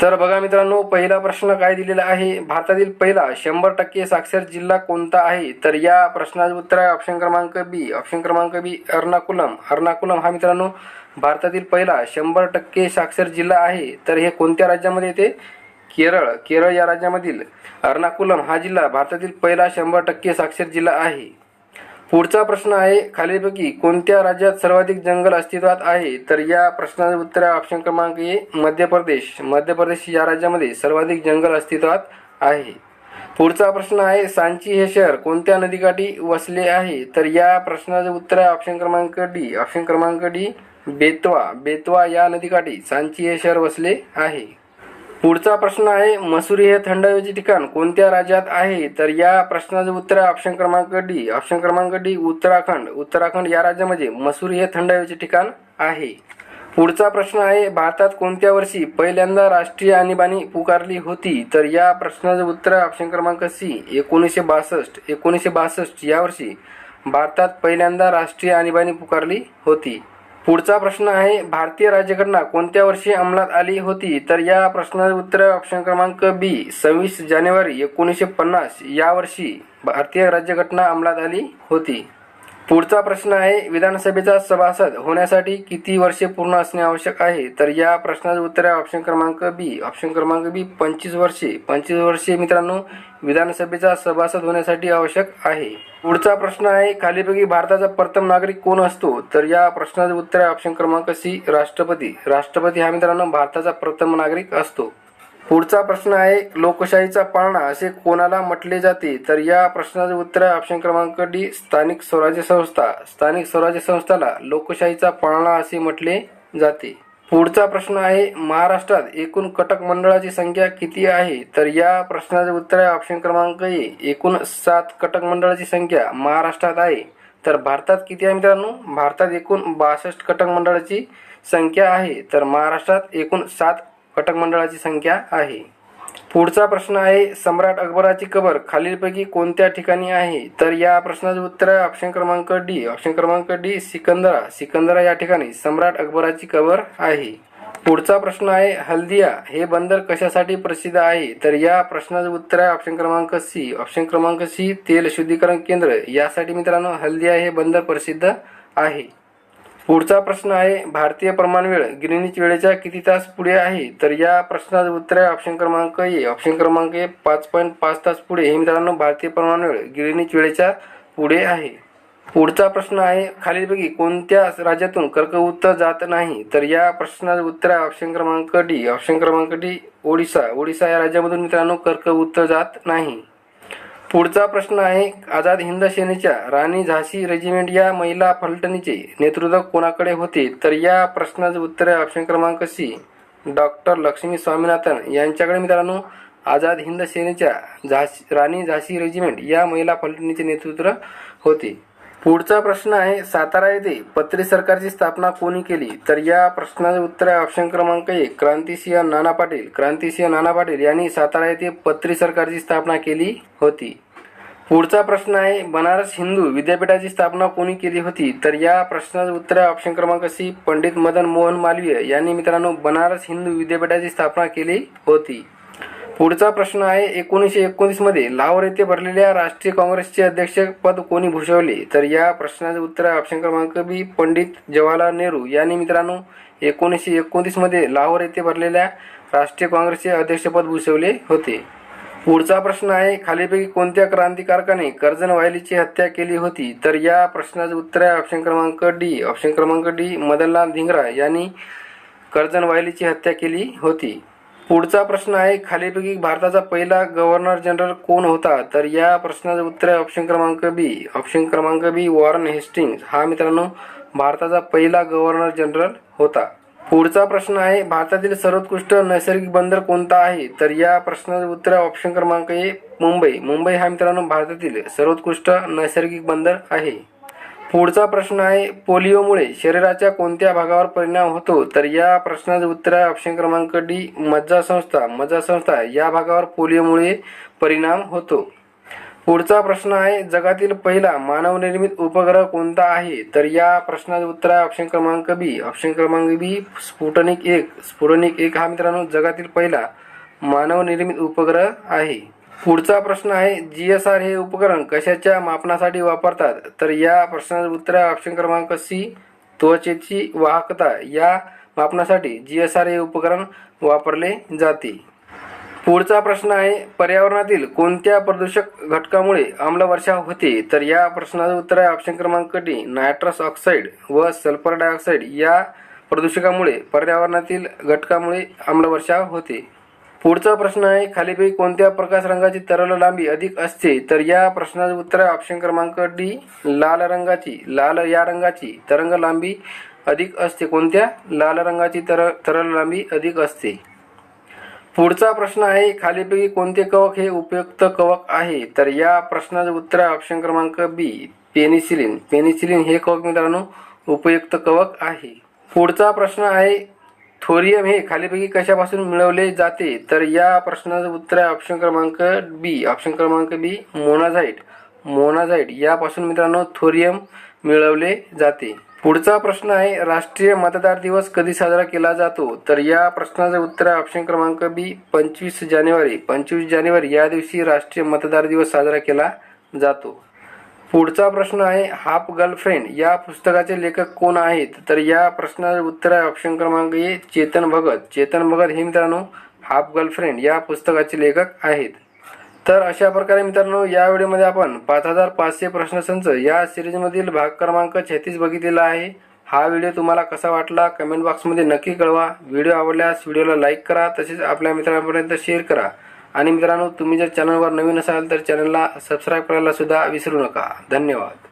तर बघा मित्रांनो पहिला प्रश्न काय दिलेला आहे? भारतातील पहिला शंभर टक्के साक्षर जिल्हा कोणता आहे? तर या प्रश्नाचं उत्तर आहे ऑप्शन क्रमांक बी ऑप्शन क्रमांक बी अर्नाकुलम अर्नाकुलम हा मित्रांनो भारतातील पहिला शंभर टक्के साक्षर जिल्हा आहे. तर हे कोणत्या राज्यामध्ये येते? केरळ. केरळ या राज्यामधील अर्नाकुलम हा जिल्हा भारतातील पहिला शंभर टक्के साक्षर जिल्हा आहे. पुढचा प्रश्न आहे खालीलपैकी कोणत्या राज्यात सर्वाधिक जंगल अस्तित्वात आहे? तर या प्रश्नाचे उत्तर आहे ऑप्शन क्रमांक ए मध्य प्रदेश. मध्य प्रदेश या राज्यामध्ये सर्वाधिक जंगल अस्तित्वात आहे. पुढचा प्रश्न आहे सांची हे शहर कोणत्या नदीकाठी वसले आहे? तर या प्रश्नाचे उत्तर आहे ऑप्शन क्रमांक डी. ऑप्शन क्रमांक डी बेतवा. बेतवा या नदीकाठी सांची हे शहर वसले आहे. पुढचा प्रश्न आहे मसुरी हे थंड हवेचे ठिकाण कोणत्या राज्यात आहे? तर या प्रश्नाचे उत्तर आहे ऑप्शन क्रमांक डी ऑप्शन क्रमांक डी उत्तराखंड. उत्तराखंड या राज्यामध्ये मसुरी हे थंड हवेचे ठिकाण आहे. पुढचा प्रश्न आहे भारतात कोणत्या वर्षी पहिल्यांदा राष्ट्रीय आणीबाणी पुकारली होती? तर या प्रश्नाचे उत्तर आहे ऑप्शन क्रमांक सी एकोणीसशे बासष्ट. एकोणीसशे बासष्ट या वर्षी भारतात पहिल्यांदा राष्ट्रीय आणीबाणी पुकारली होती. पुढचा प्रश्न आहे भारतीय राज्यघटना कोणत्या वर्षी अंमलात आली होती? तर या प्रश्नाचे उत्तर ऑप्शन क्रमांक बी सव्वीस जानेवारी एकोणीसशे पन्नास या वर्षी भारतीय राज्यघटना अंमलात आली होती. पुढचा प्रश्न आहे विधानसभेचा सभासद होण्यासाठी किती वर्षे पूर्ण असणे आवश्यक आहे? तर या प्रश्नाचे उत्तर आहे ऑप्शन क्रमांक बी ऑप्शन क्रमांक बी पंचवीस वर्षे. पंचवीस वर्षे मित्रांनो विधानसभेचा सभासद होण्यासाठी आवश्यक आहे. पुढचा प्रश्न आहे खालीपैकी भारताचा प्रथम नागरिक कोण असतो? तर या प्रश्नाचे उत्तर आहे ऑप्शन क्रमांक सी राष्ट्रपती. राष्ट्रपती हा मित्रांनो भारताचा प्रथम नागरिक असतो. पुढचा प्रश्न आहे लोकशाहीचा पाळणा असे कोणाला म्हटले जाते? तर या प्रश्नाचे उत्तर आहे ऑप्शन क्रमांक डी स्थानिक स्वराज्य संस्था. स्थानिक स्वराज्य संस्थाला लोकशाहीचा पाळणा असे म्हटले जाते. पुढचा प्रश्न आहे महाराष्ट्रात एकूण कटक मंडळाची संख्या किती आहे? तर या प्रश्नाचे उत्तर आहे ऑप्शन क्रमांक ए एकूण सात कटक मंडळाची संख्या महाराष्ट्रात आहे. तर भारतात किती आहे मित्रांनो? भारतात एकूण बासष्ट कटक मंडळाची संख्या आहे. तर महाराष्ट्रात एकूण सात कटक मंडळाची संख्या आहे. पुढचा प्रश्न आहे सम्राट अकबराची कबर खालीलपैकी कोणत्या ठिकाणी आहे? तर या प्रश्नाचे उत्तर आहे ऑप्शन क्रमांक डी ऑप्शन क्रमांक डी सिकंदरा. सिकंदरा या ठिकाणी सम्राट अकबराची कबर आहे. पुढचा प्रश्न आहे हल्दिया हे बंदर कशासाठी प्रसिद्ध आहे? तर या प्रश्नाचे उत्तर आहे ऑप्शन क्रमांक सी ऑप्शन क्रमांक सी तेल शुद्धीकरण केंद्र. यासाठी मित्रांनो हल्दिया हे बंदर प्रसिद्ध आहे. पुढचा प्रश्न आहे भारतीय प्रमाणवेळ ग्रीनिच वेळेच्या किती तास पुढे आहे? तर या प्रश्नाचं उत्तर आहे ऑप्शन क्रमांक ए ऑप्शन क्रमांक ए पाच पॉईंट पाच तास पुढे. हे मित्रांनो भारतीय प्रमाणवेळ ग्रीनिच वेळेच्या पुढे आहे. पुढचा प्रश्न आहे खालीलपैकी कोणत्या राज्यातून कर्कवृत्त जात नाही? तर या प्रश्नाचं उत्तर आहे ऑप्शन क्रमांक डी ऑप्शन क्रमांक डी ओडिसा. ओडिसा या राज्यामधून मित्रांनो कर्कवृत्त जात नाही. पुढचा प्रश्न आहे आझाद हिंद सेनेच्या राणी झाशी रेजिमेंट या महिला फलटणीचे नेतृत्व कोणाकडे होते? तर या प्रश्नाचे उत्तर आहे ऑप्शन क्रमांक सी. डॉक्टर लक्ष्मी स्वामीनाथन यांच्याकडे मित्रांनो आझाद हिंद सेनेच्या झाशी राणी झाशी रेजिमेंट या महिला फलटणीचे नेतृत्व होते. पुढचा प्रश्न आहे सातारा येथे पत्री सरकारची स्थापना कोणी केली? तर या प्रश्नाचे उत्तर आहे ऑप्शन क्रमांक एक क्रांतिसिंह नाना पाटील. क्रांतिसिंह नाना पाटील यांनी सातारा येथे पत्री सरकारची स्थापना केली होती. पुढचा प्रश्न आहे बनारस हिंदू विद्यापीठाची स्थापना कोणी केली होती? तर या प्रश्नाचं उत्तर आहे ऑप्शन क्रमांक सी पंडित मदन मोहन मालवीय यांनी मित्रांनो बनारस हिंदू विद्यापीठाची स्थापना केली होती. पुढचा प्रश्न आहे एकोणीसशे एकोणीसमध्ये लाहोर येथे भरलेल्या राष्ट्रीय काँग्रेसचे अध्यक्षपद कोणी भूषवले? तर या प्रश्नाचे उत्तर ऑप्शन क्रमांक बी पंडित जवाहरलाल नेहरू. यांनी मित्रांनो एकोणीसशे एकोणतीसमध्ये लाहोर येथे भरलेल्या राष्ट्रीय काँग्रेसचे अध्यक्षपद भूषवले होते. पुढचा प्रश्न आहे खालीपैकी कोणत्या क्रांतिकारकाने कर्जन वायलीची हत्या केली होती? तर या प्रश्नाचे उत्तर आहे ऑप्शन क्रमांक डी. ऑप्शन क्रमांक डी मदनलाल धिंगरा यांनी कर्जन वायलीची हत्या केली होती. पुढचा प्रश्न आहे खालीपैकी भारताचा पहिला गव्हर्नर जनरल कोण होता? तर या प्रश्नाचं उत्तर आहे ऑप्शन क्रमांक बी ऑप्शन क्रमांक बी वॉरन हेस्टिंग्स हा मित्रांनो भारताचा पहिला गव्हर्नर जनरल होता. पुढचा प्रश्न आहे भारतातील सर्वोत्कृष्ट नैसर्गिक बंदर कोणता आहे? तर या प्रश्नाचं उत्तर आहे ऑप्शन क्रमांक ए मुंबई. मुंबई हा मित्रांनो भारतातील सर्वोत्कृष्ट नैसर्गिक बंदर आहे. पुढचा प्रश्न आहे पोलिओमुळे शरीराच्या कोणत्या भागावर परिणाम होतो? तर या प्रश्नाचं उत्तर आहे ऑप्शन क्रमांक डी मज्जा संस्था मज्जा संस्था या भागावर पोलिओमुळे परिणाम होतो. पुढचा प्रश्न आहे जगातील पहिला मानवनिर्मित उपग्रह कोणता आहे? तर या प्रश्नाचं उत्तर आहे ऑप्शन क्रमांक बी ऑप्शन क्रमांक बी स्फुटनिक एक. स्फुटनिक एक हा मित्रांनो जगातील पहिला मानवनिर्मित उपग्रह आहे. पुढचा प्रश्न आहे जी एस आर हे उपकरण कशाच्या मापनासाठी वापरतात? तर या प्रश्नाचं उत्तर आहे ऑप्शन क्रमांक सी त्वचेची वाहकता. या मापनासाठी जी एस आर हे उपकरण वापरले जाते. पुढचा प्रश्न आहे पर्यावरणातील कोणत्या प्रदूषक घटकामुळे आम्लवर्षा होते? तर या प्रश्नाचं उत्तर आहे ऑप्शन क्रमांक डी नायट्रस ऑक्साईड व सल्फर डायऑक्साईड या प्रदूषकामुळे पर्यावरणातील घटकामुळे आम्लवर्षा होते. पुढचा प्रश्न आहे खालीपैकी कोणत्या प्रकाश रंगाची तरल लांबी अधिक असते? तर या प्रश्नाचं उत्तर आहे ऑप्शन क्रमांक डी लाल रंगाची. लाल या रंगाची तरंग लांबी अधिक असते. कोणत्या? लाल रंगाची तर तरल लांबी अधिक असते. पुढचा प्रश्न आहे खालीपैकी कोणते कवक हे उपयुक्त कवक आहे? तर या प्रश्नाचं उत्तर आहे ऑप्शन क्रमांक बी पेनिसिलिन पेनिसिलिन हे कवक मित्रांनो उपयुक्त कवक आहे. पुढचा प्रश्न आहे थोरियम हे खालीपैकी कशापासून मिळवले जाते? तर या प्रश्नाचं उत्तर आहे ऑप्शन क्रमांक बी. ऑप्शन क्रमांक बी मोनाझाईट मोनाझाईट यापासून मित्रांनो थोरियम मिळवले जाते. पुढचा प्रश्न आहे राष्ट्रीय मतदार दिवस कधी साजरा केला जातो? तर या प्रश्नाचं उत्तर आहे ऑप्शन क्रमांक बी पंचवीस जानेवारी. पंचवीस जानेवारी या दिवशी राष्ट्रीय मतदार दिवस साजरा केला जातो. पुढचा प्रश्न आहे हाफ गर्लफ्रेंड. या पुस्तकाचे लेखक कोण आहेत? तर या प्रश्नाचे उत्तर आहे ऑप्शन क्रमांक ए चेतन भगत. चेतन भगत हे मित्रांनो हाफ गर्लफ्रेंड या पुस्तकाचे लेखक आहेत. तर अशा प्रकारे मित्रांनो या व्हिडिओमध्ये आपण पाच हजार पाचशे प्रश्नसंच या सिरीजमधील भाग क्रमांक छत्तीस बघितलेला आहे. हा व्हिडिओ तुम्हाला कसा वाटला कमेंट बॉक्समध्ये नक्की कळवा. व्हिडिओ आवडल्यास व्हिडिओला लाईक करा तसेच आपल्या मित्रांपर्यंत शेअर करा. आणि मित्रांनो तुम्ही जर चॅनलवर नवीन असाल तर चॅनलला सबस्क्राईब करायला सुद्धा विसरू नका. धन्यवाद.